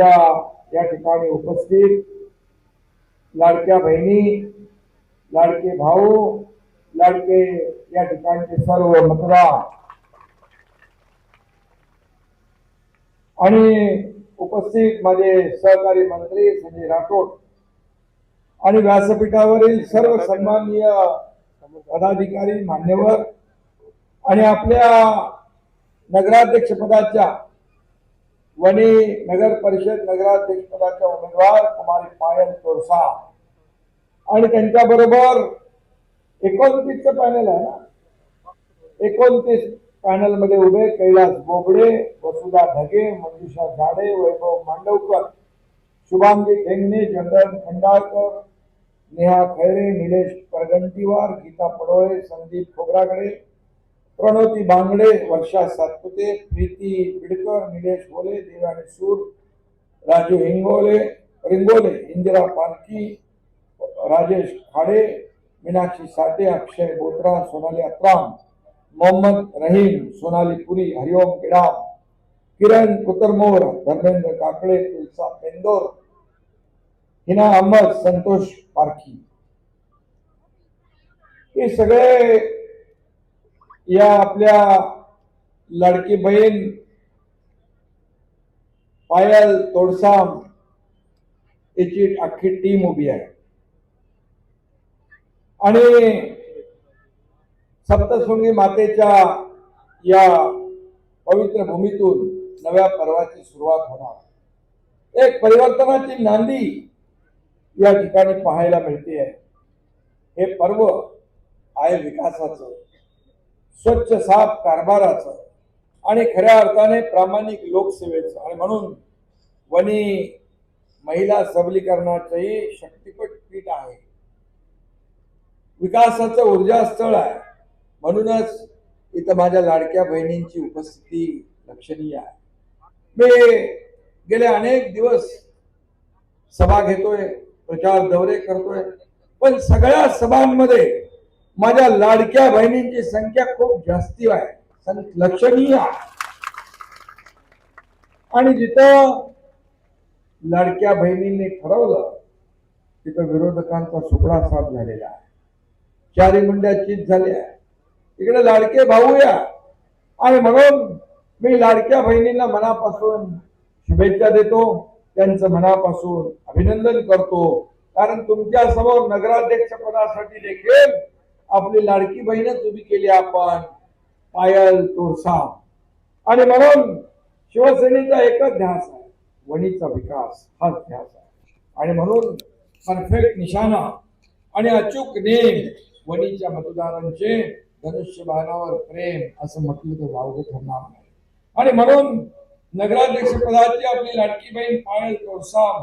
त्या या ठिकाणी उपस्थित लाडक्या बहिणी लाडके भाऊ लाडके या ठिकाणचे सर्व मतदार. आणि उपस्थित माझे सहकारी मंत्री संजय राठोड आणि व्यासपीठावरील सर्व सन्माननीय पदाधिकारी मान्यवर आणि आपल्या नगराध्यक्ष पदाच्या वणी नगर परिषद नगराध्यक्ष पदाच्या उमेदवार कुमारी पायल तोरसा. आणि त्यांच्या बरोबर एकोणतीस पॅनल आहे ना? एकोणतीस पॅनलमध्ये उभे कैलास बोबडे वसुधा ढगे मंजुषा झाडे वैभव मांडवकर शुभांगी ठेंगणे चंदन खंडाळकर नेहा खैरे निलेश परगंटीवार गीता पडोळे संदीप खोबरागडे प्रणोती बांगडे वर्षा सातपुते प्रीती बिडकर निलेश होले देवानी सूर राजू हिंगोले रिंगोले इंदिरा पालकी राजेश खाडे मीनाक्षी साठे अक्षय बोत्रा सोनाली अत्राम मोहम्मद रहीम सोनाली पुरी हरिओम किडाम किरण कुतरमोर धर्मेंद्र काकडे तुलसा पेंदोर हिना अहमद संतोष पारखी. हे सगळे या आपल्या लाडकी बहीण पायल तोडसाम याची अख्खी टीम उभी आहे. आणि सप्तशृंगी मातेच्या या पवित्र भूमीतून नव्या पर्वाची सुरुवात होणार. एक परिवर्तनाची नांदी या ठिकाणी पाहायला मिळते. आहे हे पर्व आहे विकासाचं स्वच्छ साफ कारभाराचं आणि खऱ्या अर्थाने प्रामाणिक लोकसेवेचं. आणि म्हणून वनी महिला सबलीकरणाचंही शक्तिपट पीठ आहे. विकासाचं ऊर्जास्थळ आहे. म्हणूनच इथं माझ्या लाडक्या बहिणींची उपस्थिती लक्षणीय आहे. मी गेले अनेक दिवस सभा घेतोय प्रचार दौरे करतोय पण सगळ्या सभांमध्ये माझ्या लाडक्या बहिणींची संख्या खूप जास्ती आहे. लक्षणीय आणि जिथं लाडक्या बहिणींनी ठरवलं तिथं विरोधकांचा सुकडा साफ झालेला आहे. चारी मुंड्या चित झाल्या इकडे लाडके भाऊ या आणि म्हणून मी लाडक्या बहिणींना मनापासून शुभेच्छा देतो त्यांचं मनापासून अभिनंदन करतो. कारण तुमच्यासमोर नगराध्यक्ष पदासाठी देखील आपली लाडकी बहीणच उभी केली आपण. पायल तोरसा आणि म्हणून शिवसेनेचा एकच ध्यास आहे. वणीचा विकास हाच ध्यास आहे. आणि म्हणून परफेक्ट निशाणा आणि अचूक नेम वणीच्या मतदारांचे धनुष्यबाणावर प्रेम असं म्हटलं तर वावगं ठरणार नाही. आणि म्हणून नगराध्यक्ष पदाची आपली लाडकी बहीण पायल तोरसा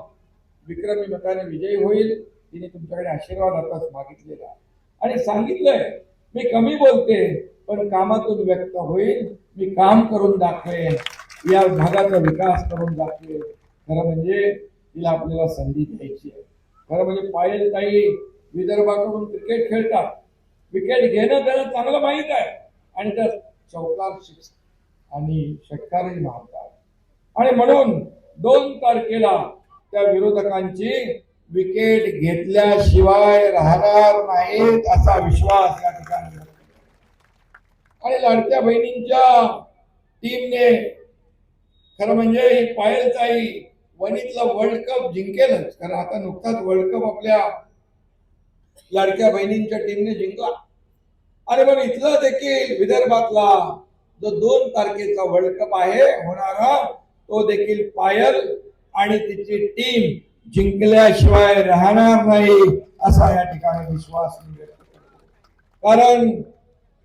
विक्रमी मताने विजयी होईल. तिने तुमच्याकडे आशीर्वाद आताच मागितलेला आहे. आणि सांगितलंय मी कमी बोलते पण कामातून व्यक्त होईल मी काम करून दाखवेन या भागाचा विकास करून दाखवेन. खरं म्हणजे तिला आपल्याला संधी द्यायची आहे. खरं म्हणजे पायल ताई विदर्भाकडून क्रिकेट खेळतात. विकेट घेणं त्याला चांगलं माहीत आहे. आणि त्या चौकार शिक्ष आणि षटकारही मारतात. आणि म्हणून दोन तारखेला त्या विरोधकांची विकेट घेतल्याशिवाय राहणार नाहीत असा विश्वास या ठिकाणी आणि लाडक्या बहिणींच्या टीमने खरं म्हणजे ही पायलताई वणीतला वर्ल्ड कप जिंकेलच. कारण आता नुकताच वर्ल्ड कप आपल्या लाडक्या बहिणींच्या टीमने जिंकला. आणि मग इथला देखील विदर्भातला जो दोन तारखेचा वर्ल्ड कप आहे होणारा तो देखील पायल आणि तिची टीम जिंकल्याशिवाय राहणार नाही असा या ठिकाणी विश्वास कारण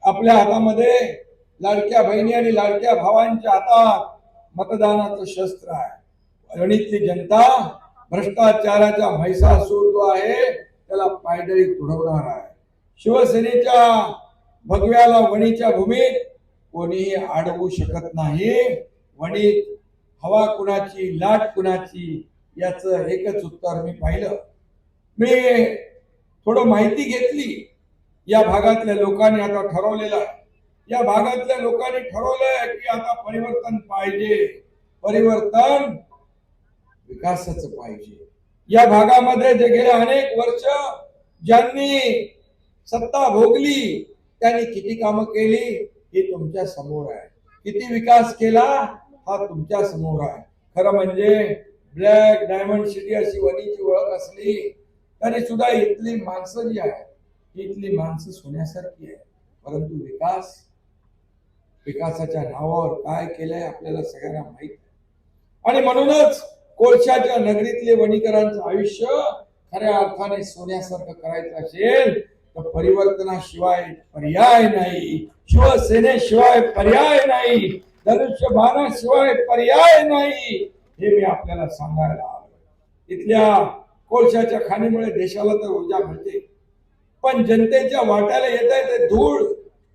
आपल्या हातामध्ये लाडक्या बहिणी आणि लाडक्या भावांच्या हातात मतदानाचं शस्त्र आहे. रणीतली जनता भ्रष्टाचाराचा म्हैसासूर जो आहे त्याला पायदळी तुडवणार आहे. शिवसेनेच्या भगव्याला वणीच्या भूमीत कोणीही अडवू शकत नाही. वणीत हवा कुणाची लाट कुणाची याचं एकच उत्तर मी पाहिलं. मी थोडं माहिती घेतली. या भागातल्या लोकांनी आता ठरवलेलं आहे. या भागातल्या लोकांनी ठरवलंय की आता परिवर्तन पाहिजे. परिवर्तन विकासाच पाहिजे. या भागामध्ये जे गेले अनेक वर्ष ज्यांनी सत्ता भोगली त्यांनी किती कामं केली हे तुमच्यासमोर आहे. किती विकास केला हा तुमच्यासमोर आहे. खरं म्हणजे ब्लॅक डायमंड सिटी अशी वणीची ओळख असली तरी सुद्धा इथली माणसं जी आहेत इथली माणसं सोन्यासारखी आहे परंतु विकास विकासाच्या नावावर काय केलंय आपल्याला सगळ्यांना माहीत आणि म्हणूनच कोळशाच्या नगरीतले वणीकरांचं आयुष्य खऱ्या अर्थाने सोन्यासारखं करायचं असेल तर परिवर्तनाशिवाय पर्याय नाही. शिवसेनेशिवाय पर्याय नाही. धनुष्यबाणाशिवाय पर्याय नाही. हे मी आपल्याला सांगायला आलो इथल्या कोळशाच्या खाणीमुळे देशाला तर ऊर्जा मिळते. पण जनतेच्या वाट्याला येत आहे ते धूळ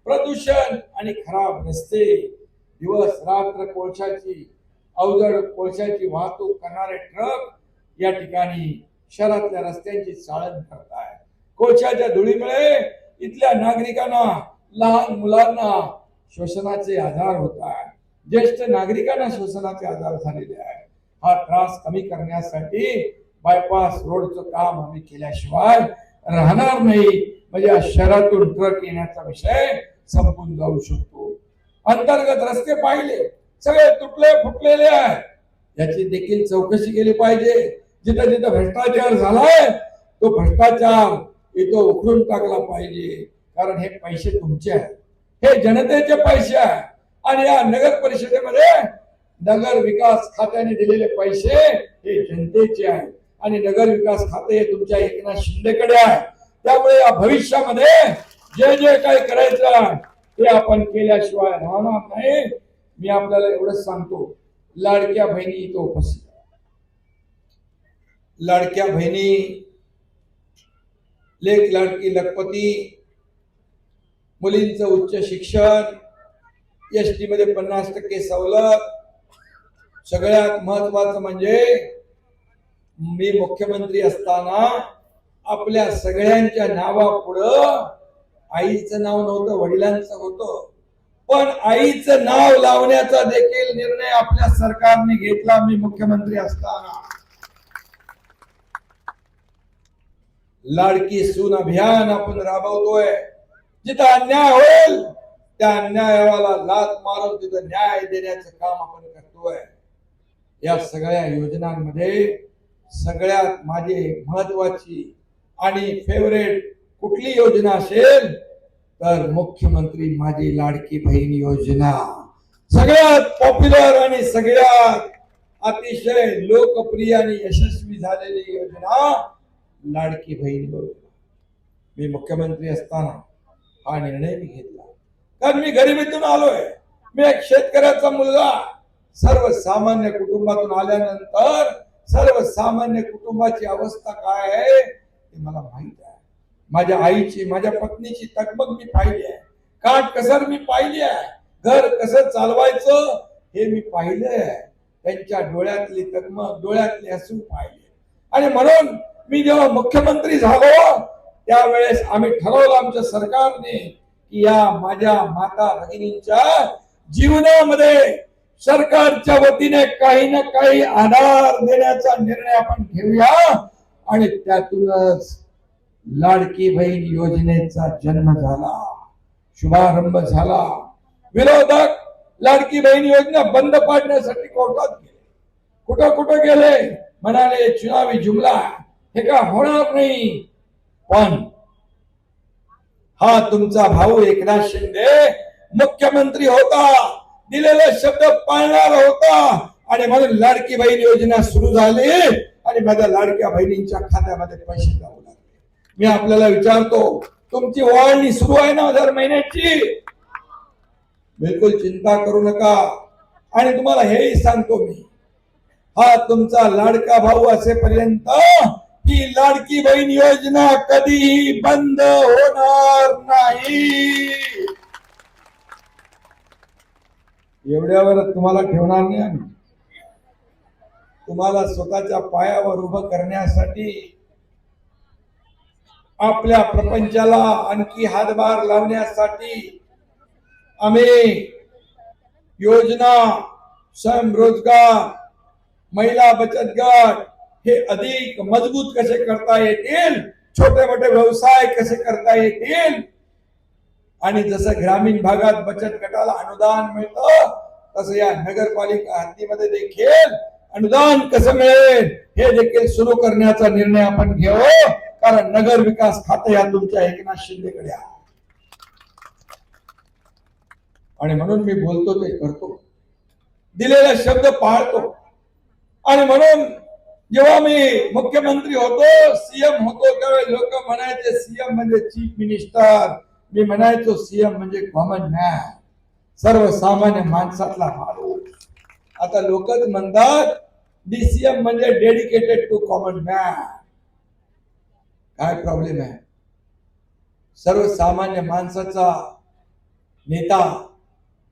प्रदूषण आणि खराब रस्ते. दिवस रात्र कोळशाची अवजड कोळशाची वाहतूक करणारे ट्रक या ठिकाणी शहरातल्या रस्त्यांची चाळण करताय कोळशाच्या धुळीमुळे इथल्या नागरिकांना लहान मुलांना श्वसनाचे आजार होत आहे ज्येष्ठ नागरिकांना श्वसनाचे आजार झालेले आहे हा त्रास कमी करण्यासाठी बायपास रोडचं काम आम्ही केल्याशिवाय राहणार नाही. म्हणजे शहरातून ट्रक येण्याचा विषय संपून जाऊ शकतो. अंतर्गत रस्ते पाहिले. सगळे तुटले फुटलेले आहेत. याची देखील चौकशी केली पाहिजे. जिथं जिथं भ्रष्टाचार झालाय तो भ्रष्टाचार इथं उखडून टाकला पाहिजे. कारण हे पैसे तुमचे आहेत. हे जनतेचे पैसे आहेत. आणि या नगर परिषदेमध्ये नगर विकास खात्याने दिलेले पैसे हे जनतेचे आहे आणि नगर विकास खाते हे तुमच्या एकनाथ शिंदेकडे आहे. त्यामुळे या भविष्यामध्ये जे जे काही करायचं आहे ते आपण केल्याशिवाय राहणार नाही. मी आपल्याला एवढंच सांगतो. लाडक्या बहिणी इथं उपस्थित लाडक्या बहिणी लेख लाडकी लखपती मुलींचं उच्च शिक्षण एस टी मध्ये पन्नास टक्के सवलत सगळ्यात महत्वाचं म्हणजे मी मुख्यमंत्री असताना आपल्या सगळ्यांच्या नावापुढं आईचं नाव नव्हतं वडिलांचं होतं. पण आईचं नाव लावण्याचा देखील निर्णय आपल्या सरकारने घेतला मी मुख्यमंत्री असताना. लाडकी सून अभियान आपण राबवतोय. जिथं अन्याय होईल त्या अन्यायाला लात मारून तिथं न्याय देण्याचं काम आपण करतोय. या सगळ्या योजनांमध्ये सगळ्यात माझी महत्वाची आणि फेवरेट कुठली योजना असेल तर मुख्यमंत्री माझी लाडकी बहीण योजना. सगळ्यात पॉप्युलर आणि सगळ्यात अतिशय लोकप्रिय आणि यशस्वी झालेली योजना लाडकी बहीण योजना. मी मुख्यमंत्री असताना हा निर्णय मी घेतला. कारण मी गरिबीतून आलोय. मी एक शेतकऱ्याचा मुलगा. सर्वसामान्य कुटुंबातून आल्यानंतर सर्वसामान्य कुटुंबाची अवस्था काय आहे ते मला माहीत आहे. माझ्या आईची माझ्या पत्नीची तकमक मी पाहिली आहे. काट कसर मी पाहिली आहे. घर कसं चालवायचं हे मी पाहिलं आहे. त्यांच्या डोळ्यातली तकमक डोळ्यातली हसू पाहिले. आणि म्हणून मी जेव्हा मुख्यमंत्री झालो त्यावेळेस आम्ही ठरवलं आमच्या सरकारने की या माझ्या माता भगिनींच्या जीवनामध्ये सरकारच्या वतीने काही ना काही आधार देण्याचा निर्णय आपण घेऊया. आणि त्यातूनच लाडकी बहीण योजनेचा जन्म झाला. शुभारंभ झाला. विरोधक लाडकी बहीण योजना बंद पाडण्यासाठी कोर्टात गेले. कुठं कुठं गेले? म्हणाले चुनावी जुमला. हे का होणार नाही. पण हा तुमचा भाऊ एकनाथ शिंदे मुख्यमंत्री होता. दिलेला शब्द पाळणार होता. आणि म्हणून लाडकी बहीण योजना सुरू झाली. आणि माझ्या लाडक्या बहिणींच्या खात्यामध्ये पैसे जाऊ लागले. मी आपल्याला विचारतो तुमची वाढणी सुरू आहे ना दर महिन्याची? बिलकुल चिंता करू नका. आणि तुम्हाला हेही सांगतो मी हा तुमचा लाडका भाऊ असेपर्यंत ही लाडकी बहीण योजना कधीही बंद होणार नाही. एवढ्यावर तुम्हाला ठेवणार नाही आम्ही. तुम्हाला स्वतःच्या पायावर उभं करण्यासाठी आपल्या प्रपंचाला आणखी हातभार लावण्यासाठी आम्ही योजना स्वयंरोजगार महिला बचत गट हे अधिक मजबूत कसे करता येतील? छोटे मोठे व्यवसाय कसे करता येतील? आणि जसं ग्रामीण भागात बचत गटाला अनुदान मिळतं तसं या नगरपालिका हद्दीमध्ये देखील अनुदान कसं मिळेल हे देखील सुरू करण्याचा निर्णय आपण घेऊ कारण नगर विकास खाते या तुमच्या एकनाथ शिंदेकडे आहे. आणि म्हणून मी बोलतो ते करतो. दिलेला शब्द पाळतो. आणि म्हणून जेव्हा मी मुख्यमंत्री होतो सीएम होतो त्यावेळी लोक म्हणायचे सीएम म्हणजे चीफ मिनिस्टर. मी म्हणायचो सीएम म्हणजे कॉमन मॅन सर्वसामान्य माणसातला माणूस. आता लोकच म्हणतात डीसीएम म्हणजे डेडिकेटेड टू कॉमन मॅन काय प्रॉब्लेम आहे? सर्वसामान्य माणसाचा नेता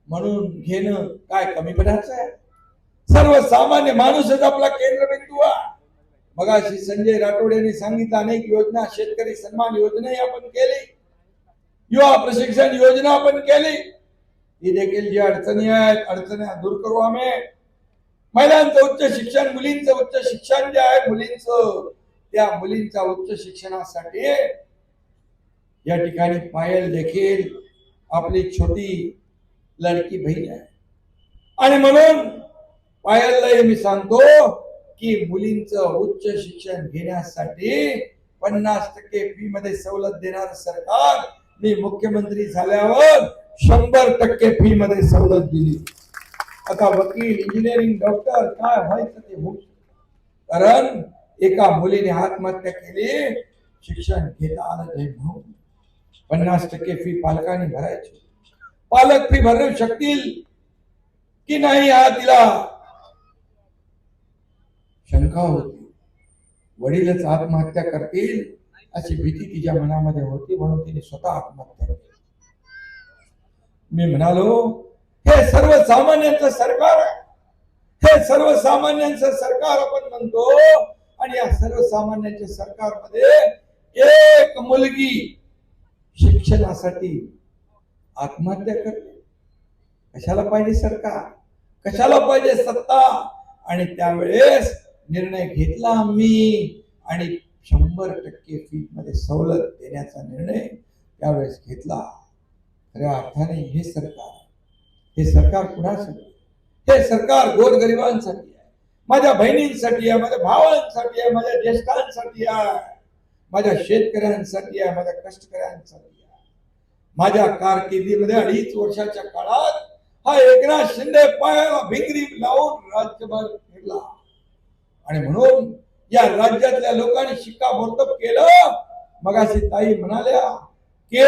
म्हणून घेणं काय कमीपणाचं आहे? सर्वसामान्य माणूसच आपला केंद्रबिंदू आहे. मगाशी संजय राठोड यांनी सांगितलं अनेक योजना शेतकरी सन्मान योजनाही आपण केली. युवा प्रशिक्षण योजना आपण केली. ही देखील जी अडचणी आहेत अडचणी दूर करू आम्ही. महिलांचं उच्च शिक्षण मुलींचं उच्च शिक्षण जे आहे मुलींचं त्या मुलींच्या उच्च शिक्षणासाठी या ठिकाणी पायल देखील आपली छोटी लडकी बहीण आहे. आणि म्हणून पायललाही मी सांगतो की मुलींचं उच्च शिक्षण घेण्यासाठी पन्नास टक्के फी मध्ये सवलत देणार सरकार. मी मुख्यमंत्री झाल्यावर शंभर टक्के फी मध्ये सवलत दिली. आता वकील इंजिनिअरिंग डॉक्टर काय व्हायचं ते होऊ कारण एका मुलीने आत्महत्या केली शिक्षण घेता आलं नाही म्हणून. पन्नास टक्के फी पालकांनी भरायची. पालक फी भरू शकतील की नाही हा तिला शंका होती. वडीलच आत्महत्या करतील अशी भीती तिच्या मनामध्ये होती म्हणून तिने स्वतः आत्महत्या केली. मी म्हणालो हे सर्वसामान्यांचं सरकार हे सर्वसामान्यांचं सरकार आपण म्हणतो आणि या सर्वसामान्यांच्या सरकारमध्ये एक मुलगी शिक्षणासाठी आत्महत्या करते. कशाला पाहिजे सरकार? कशाला पाहिजे सत्ता? आणि त्यावेळेस निर्णय घेतला आम्ही आणि शंभर टक्के फी मध्ये सवलत देण्याचा निर्णय त्यावेळेस घेतला. खऱ्या अर्थाने हे सरकार हे सरकार कुणासाठी हे सरकार गोरगरिबांसाठी आहे. माझ्या बहिणींसाठी आहे माझ्या भावांसाठी आहे माझ्या ज्येष्ठांसाठी आहे माझ्या शेतकऱ्यांसाठी आहे माझ्या कष्टकऱ्यांसाठी आहे. माझ्या कारकिर्दीमध्ये अडीच वर्षाच्या काळात हा एकनाथ शिंदे पायाला भिंगरी लावून राज्यभर फिरला. आणि म्हणून या राज्यातल्या लोकांनी शिक्कामोर्तब केलं. मगाशी ताई म्हणाल्या की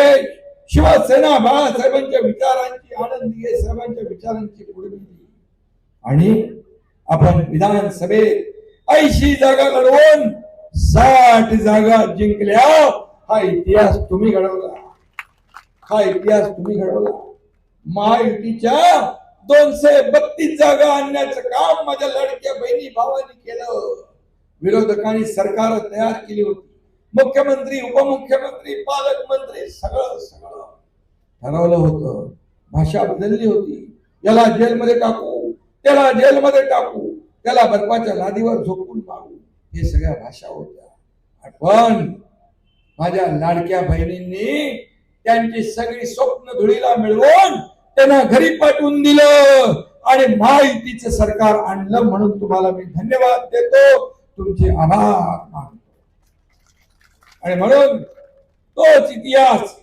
शिवसेना बाळासाहेबांच्या विचारांची आनंदी साहेबांच्या विचारांची पुढे आणि आपण विधानसभेत ऐंशी जागा लढवून साठ जागा जिंकल्या. हा इतिहास तुम्ही घडवला. हा इतिहास तुम्ही घडवला. महायुतीच्या दोनशे बत्तीस जागा आणण्याचं काम माझ्या लडक्या बहिणी भावांनी केलं. विरोधकांनी सरकार तयार केली होती. मुख्यमंत्री उपमुख्यमंत्री पालकमंत्री सगळं सगळं ठरवलं होतं. भाषा बदलली होती. याला जेलमध्ये टाकू त्याला जेलमध्ये टाकू त्याला बर्फाच्या लादीवर झोपून मारू. हे सगळ्या भाषा होत्या. पण माझ्या लाडक्या बहिणींनी त्यांची सगळी स्वप्न धुळीला मिळवून त्यांना घरी पाठवून दिलं आणि महायुतीचं सरकार आणलं म्हणून तुम्हाला मी धन्यवाद देतो. तुमचे आभार मानतो. आणि म्हणून तोच इतिहास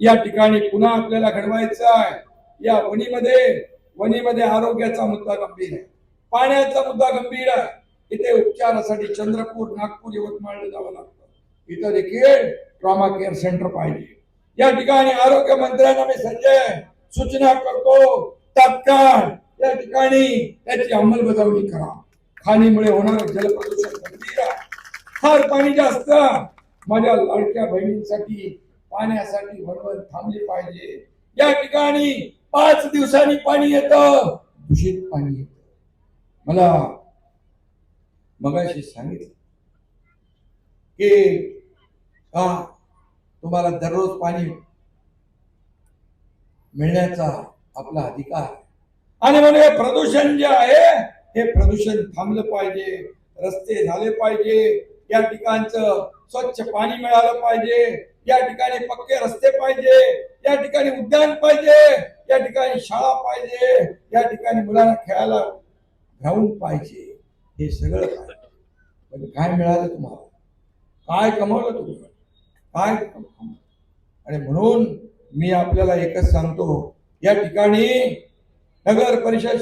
या ठिकाणी पुन्हा आपल्याला घडवायचा आहे. या वणीमध्ये वणीमध्ये आरोग्याचा मुद्दा गंभीर आहे. पाण्याचा मुद्दा गंभीर आहे. इथे उपचारासाठी चंद्रपूर नागपूर यवतमाळला जावं लागतं. इथं देखील ट्रॉमा केअर सेंटर पाहिजे. या ठिकाणी आरोग्य मंत्र्यांना मी संजय सूचना करतो. तात्काळ या ठिकाणी त्याची अंमलबजावणी करा. खाणीमुळे होणारं जलप्रदूषण गंभीर आहे. फार पाणी जास्त. माझ्या लाडक्या बहिणींसाठी पाण्यासाठी वणवण थांबली पाहिजे. या ठिकाणी पाच दिवसांनी पाणी येत. दूषित पाणी येत. मला मगाशी सांगितलं की का तुम्हाला दररोज पाणी मिळण्याचा आपला अधिकार आणि आणि म्हणजे प्रदूषण जे आहे हे प्रदूषण थांबलं पाहिजे रस्ते झाले पाहिजे या ठिकाणचं स्वच्छ पाणी मिळालं पाहिजे या ठिकाणी पक्के रस्ते पाहिजे या ठिकाणी उद्यान पाहिजे या ठिकाणी शाळा पाहिजे या ठिकाणी मुलांना खेळायला ग्राउंड पाहिजे हे सगळं पाहिजे. काय मिळालं तुम्हाला? काय कमवलं तुम्ही? काय आणि म्हणून मी आपल्याला एकच सांगतो या ठिकाणी नगर परिषद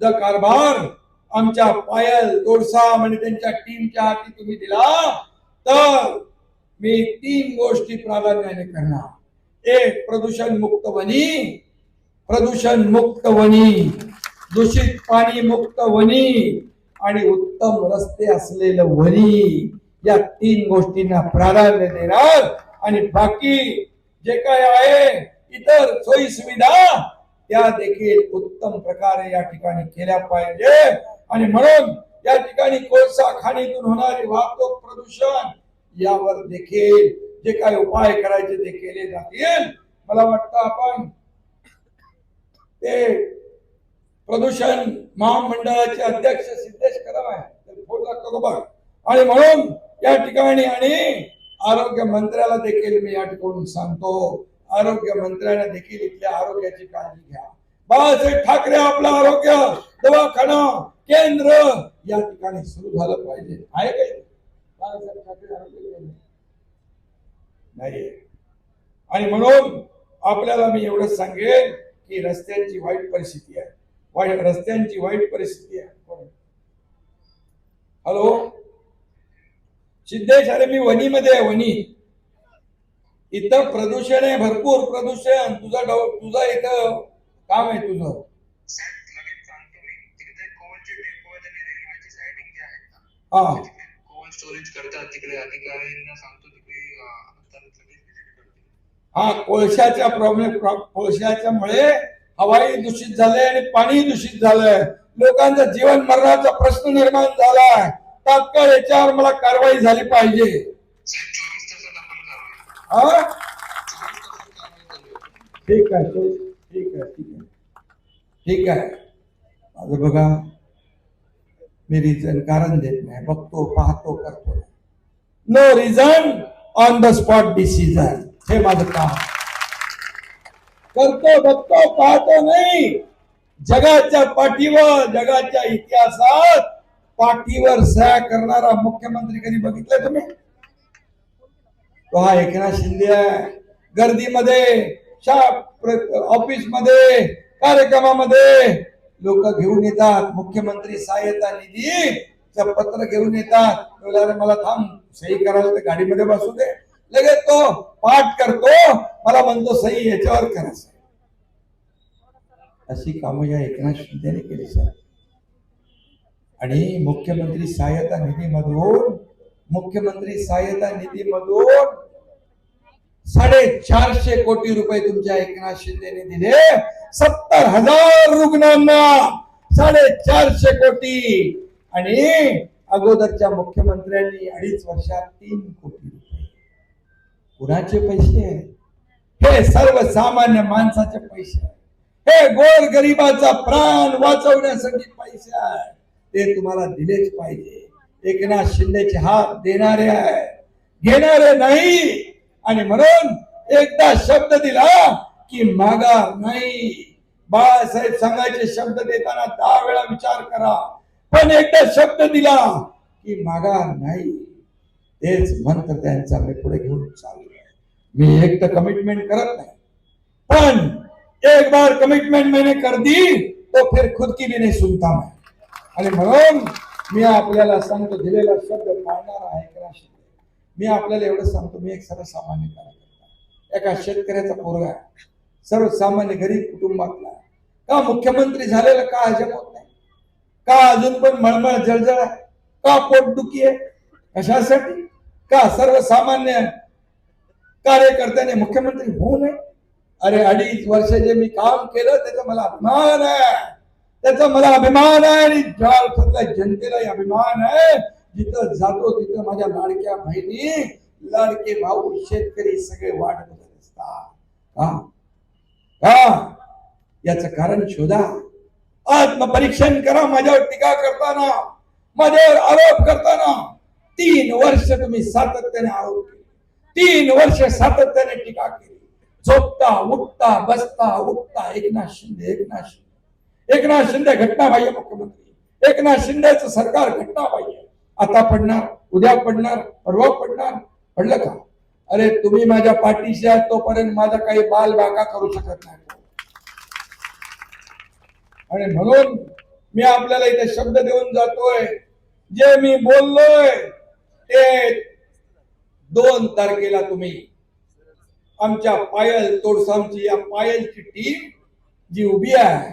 शहराचा कारभार आमच्या पायल तोडसाम म्हणजे आणि त्यांच्या टीमच्या हाती तुम्ही दिला तर मी तीन गोष्टी प्राधान्याने करणार. एक प्रदूषण मुक्त वनी. प्रदूषण मुक्त वनी. दूषित पाणी मुक्त वनी. आणि उत्तम रस्ते असलेलं वनी. या तीन गोष्टींना प्राधान्य देणार. आणि बाकी जे काय आहे इतर सोयी सुविधा त्या देखील उत्तम प्रकारे या ठिकाणी केल्या पाहिजे. आणि म्हणून या ठिकाणी कोळसा खाणीतून होणारी वाहतूक प्रदूषण यावर देखील जे काही उपाय करायचे ते केले जातील. मला वाटतं आपण ते प्रदूषण महामंडळाचे अध्यक्ष सिद्धेश कदम आहे फोन लागतो बघ. आणि म्हणून या ठिकाणी आणि आरोग्य मंत्र्याला देखील मी या ठिकाणी सांगतो. आरोग्य मंत्र्याने देखील इथल्या आरोग्याची काळजी घ्या. बाळासाहेब ठाकरे आपलं आरोग्य दवाखाना केंद्र या ठिकाणी सुरू झालं पाहिजे. आहे काय बाळासाहेब ठाकरे आरोग्य नाही आणि म्हणून आपल्याला मी एवढं सांगेन की रस्त्यांची वाईट परिस्थिती आहे. वाईट रस्त्यांची वाईट परिस्थिती आहे. हॅलो? सिद्धेश अरे मी वनीमध्ये आहे वनी इथं प्रदूषण आहे भरपूर प्रदूषण. तुझा तुझा इथं काम आहे तुझं. हा. हा कोळशाच्या प्रॉब्लेम कोळशाच्या मुळे हवाई दूषित झाले आणि पाणी दूषित झालंय. लोकांचा जीवन मरणाचा प्रश्न निर्माण झालाय. तात्काळ याच्यावर मला कारवाई झाली पाहिजे. ठीक आहे तो- ठीक आहे ठीक आहे ठीक आहे माझं बघा मी रिझन कारण देत नाही बघतो पाहतो करतो no reason on the spot decision हे माझं काम करतो बघतो पाहतो नाही। जगाच्या पाठीवर, जगाच्या इतिहासात पाठीवर सह्या करणारा मुख्यमंत्री कधी बघितलं तुम्ही? तो हा एकनाथ शिंदे आहे. गर्दीमध्ये ऑफिसमध्ये कार्यक्रमामध्ये लोक घेऊन येतात. मुख्यमंत्री सहाय्यता निधी पत्र घेऊन येतात. मला थांब. सही करायला तर गाडीमध्ये बसू दे. लगेच तो पाठ करतो. मला म्हणतो सही याच्यावर करा अशी कामं या एकनाथ शिंदेने केली सर. आणि मुख्यमंत्री सहाय्यता निधीमधून मुख्यमंत्री सहाय्यता निधीमधून साडेचारशे कोटी रुपये तुमच्या एकनाथ शिंदेने दिले. सत्तर हजार रुग्णांना साडेचारशे कोटी. आणि अगोदरच्या मुख्यमंत्र्यांनी अडीच वर्षात तीन कोटी रुपये. कुणाचे पैसे आहेत? हे सर्वसामान्य माणसाचे पैसे आहेत. हे गोर गरिबाचा प्राण वाचवण्यासाठी पैसे आहे ते तुम्हाला दिलेच पाहिजे. एकनाथ शिंदेचे हात देणारे आहे घेणारे नाही. आणि म्हणून एकदा शब्द दिला की मागार नाही. बाळासाहेब सांगायचे शब्द देताना दहा वेळा विचार करा. पण एकदा शब्द दिला की मागार नाही. तेच मंत्र त्यांचा मी पुढे घेऊन चालू आहे. मी एक तर कमिटमेंट करत नाही. पण एक बार कमिटमेंट मैंने कर दी तो फिर खुद की भी नहीं सुनता मैं. आणि म्हणून मी आपल्याला सांगतो दिलेला शब्द पाळणार आहे मी आपल्याला एवढं सांगतो मी एक सर्वसामान्य कार्यकर्ता एका शेतकऱ्याचा पोरगा सर्वसामान्य गरीब कुटुंबातला का मुख्यमंत्री झालेला का हजम होत नाही? का अजून पण मळमळ जळजळ आहे? का पोटदुखी आहे? कशासाठी? का सर्वसामान्य कार्यकर्त्याने मुख्यमंत्री होऊ नये? अरे अडीच वर्ष जे मी काम केलं त्याचा मला अभिमान आहे. त्याचा मला अभिमान आहे आणि झारखंडच्या जनतेलाही अभिमान आहे. जिथं जातो तिथं माझ्या लाडक्या बहिणी लाडके भाऊ शेतकरी सगळे वाट बघत असतात याच कारण शोधा. आत्मपरीक्षण करा माझ्यावर टीका करताना. माझ्यावर आरोप करताना. तीन वर्ष तुम्ही सातत्याने आरोप केले. तीन वर्ष सातत्याने टीका केली. झोपता उठता बसता उठता. एकनाथ शिंदे एकनाथ शिंदे. एकनाथ शिंदे घटना पाहिजे मुख्यमंत्री. एकनाथ शिंदेचं सरकार घटना पाहिजे आता पडणार उद्या पडणार परवा पडणार पडलं का? अरे तुम्ही माझ्या पाठीशी आहात तोपर्यंत माझा काही बाल बाका करू शकत नाही. आणि म्हणून मी आपल्याला इथे शब्द देऊन जातोय. जे मी बोललोय ते दोन तारखेला तुम्ही आमच्या पायल तोडसामची या पायलची टीम जी उभी आहे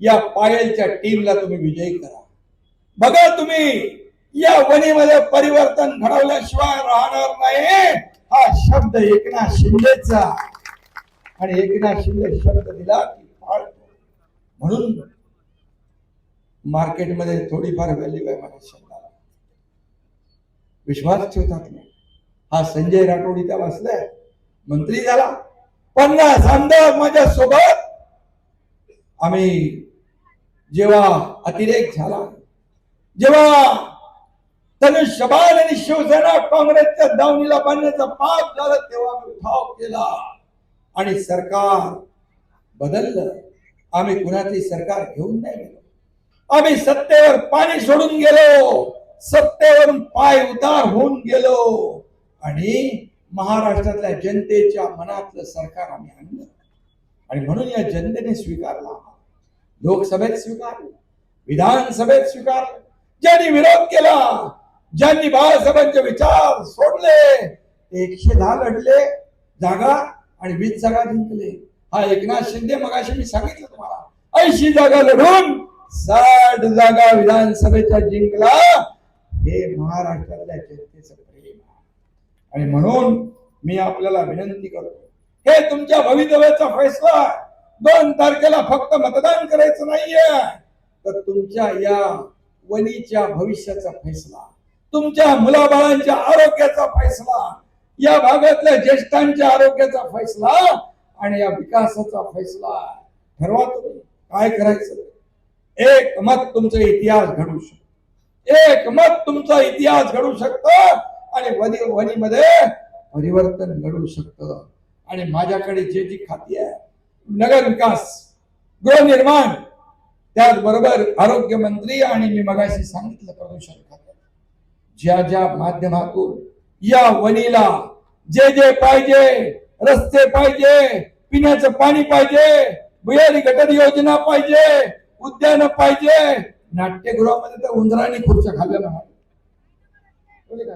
या पायलच्या टीमला तुम्ही विजयी करा. बघा तुम्ही या वणीमध्ये परिवर्तन घडवल्याशिवाय राहणार नाही. हा शब्द एकनाथ शिंदेचा. आणि एकनाथ शिंदे शब्द दिला की पाळतो म्हणून मार्केटमध्ये थोडीफार व्हॅल्यू आहे माझ्या शब्दाला. विश्वास ठेवतात नाही हा संजय राठोड इथे बसलाय. मंत्री झाला. पन्नास आमदार माझ्या सोबत आम्ही जेव्हा अतिरेक झाला जेव्हा धनुष्यबाण आणि शिवसेना काँग्रेसच्या दावणीला बांधण्याचा पाप झाला तेव्हा आम्ही ठाव केला. आणि सरकार बदललं. आम्ही कुणाची सरकार घेऊन नाही गेलो. आम्ही सत्तेवर पाणी सोडून गेलो. सत्तेवरून पाय उतार होऊन गेलो. आणि महाराष्ट्रातल्या जनतेच्या मनातलं सरकार आम्ही आणलं. आणि म्हणून या जनतेने स्वीकारला. लोकसभेत स्वीकारलं. विधानसभेत स्वीकारलं. ज्यांनी विरोध केला ज्यांनी बाळासाहेबांचे विचार सोडले एकशे दहा लढले जागा आणि वीस जागा जिंकले. हा एकनाथ शिंदे मगाशी मी सांगितलं तुम्हाला ऐंशी जागा लढून साठ जागा विधानसभेच्या जिंकला. हे महाराष्ट्रातल्या जनतेचं प्रेम आणि म्हणून मी आपल्याला विनंती करतो हे तुमच्या भवितव्याचा फैसला दोन तारखेला फक्त मतदान करायचं नाहीये तर तुमच्या या वनीच्या भविष्याचा फैसला तुमच्या मुलाबाळांच्या आरोग्याचा फैसला या भागातल्या ज्येष्ठांच्या आरोग्याचा फैसला आणि या विकासाचा फैसला. ठरवा तुम्ही काय करायचं? एक मत तुमचा इतिहास घडू शकतो. एक मत तुमचा इतिहास घडू शकतं आणि वनी वनीमध्ये परिवर्तन घडू शकतं. आणि माझ्याकडे जे जी खाती आहे नगर विकास गृहनिर्माण त्याचबरोबर आरोग्य मंत्री आणि मी मगाशी सांगितलं प्रदूषण खात्यात ज्या ज्या माध्यमातून या वणीला जे जे पाहिजे रस्ते पाहिजे पिण्याचं पाणी पाहिजे भुयारी गटर योजना पाहिजे उद्यान पाहिजे नाट्यगृहामध्ये तर उंदराने खुर्च्या खाल्ल्या ना म्हणजे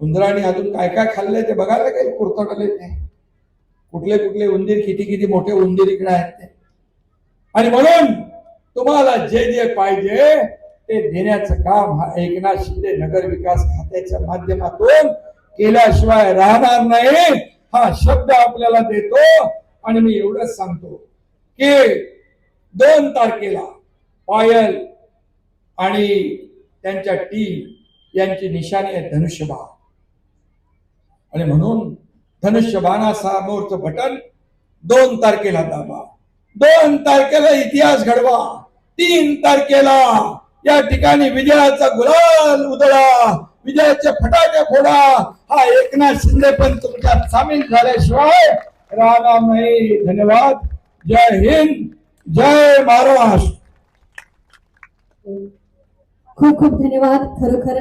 उंदराने अजून काय काय खाल्लंय ते बघायला काही कुरतडले ते कुठले कुठले उंदीर किती किती मोठे उंदीर इकडे आहेत ते. आणि म्हणून तुम्हाला जे जे पाहिजे ते देण्याचं काम हा एकनाथ शिंदे नगर विकास खात्याच्या माध्यमातून केल्याशिवाय राहणार नाही. हा शब्द आपल्याला देतो आणि मी एवढंच सांगतो की दोन तारखेला पायल आणि त्यांच्या टीम यांची निशाणी आहे धनुष्यबाण. आणि म्हणून धनुष्यबाणासमोरचं बटन दोन तारखेला दाबा. दोन तारखेला इतिहास घडवा. तीन तारखेला या ठिकाणी विजयाचा गुलाल उधळा विजयाचे फटाके फोडा. हा एकनाथ शिंदे पण तुमच्यात सामील झाल्याशिवाय राहणार नाही. धन्यवाद. जय हिंद. जय महाराष्ट्र. खूप खूप धन्यवाद. खरोखर